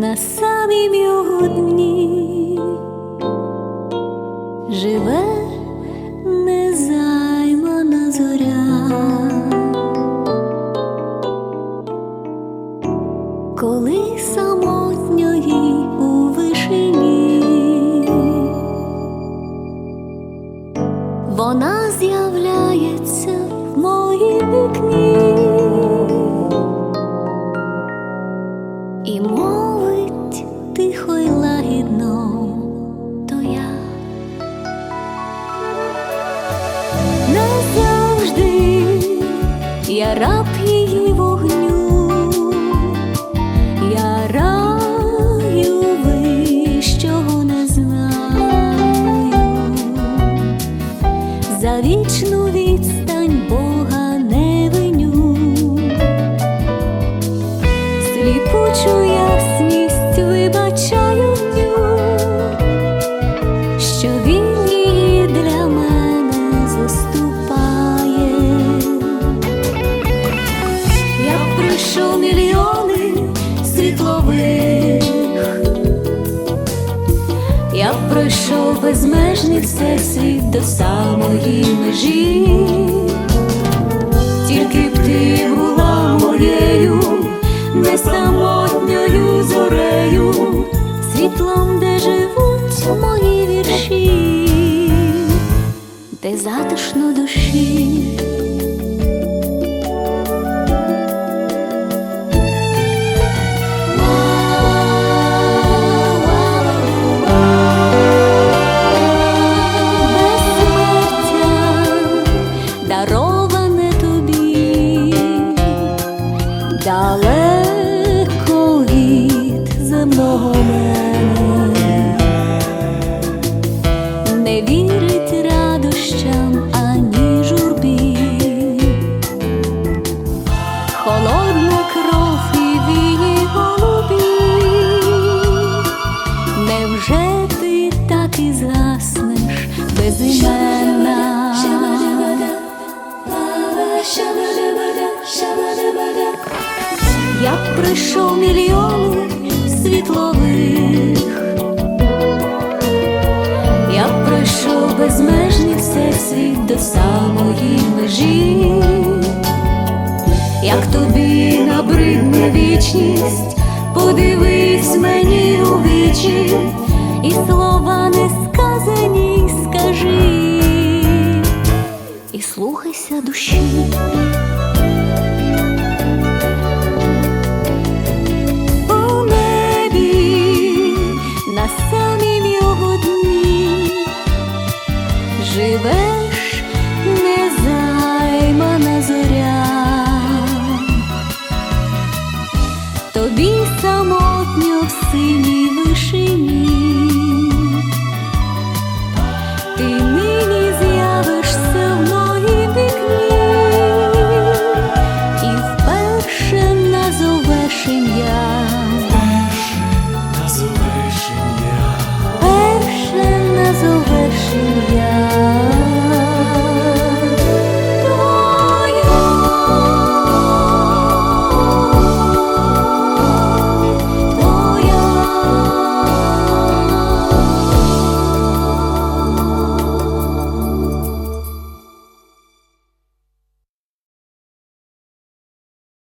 на самім його дні. Живе раб безмежний всесвіт до самої межі тільки б ти була моєю, не самотньою зорею, світлом, де живуть мої вірші, де затишно душі. Далеко від земного мене, не вірить радощам ані журбі, холодна кров і вії голубі, невже ти так і заснеш безіменна? Я пройшов мільйони світлових, я пройшов безмежний всесвіт до самої межі, як тобі набридне вічність, подивись мені у вічі, і слова не сказані скажи, і слухайся душі. Живе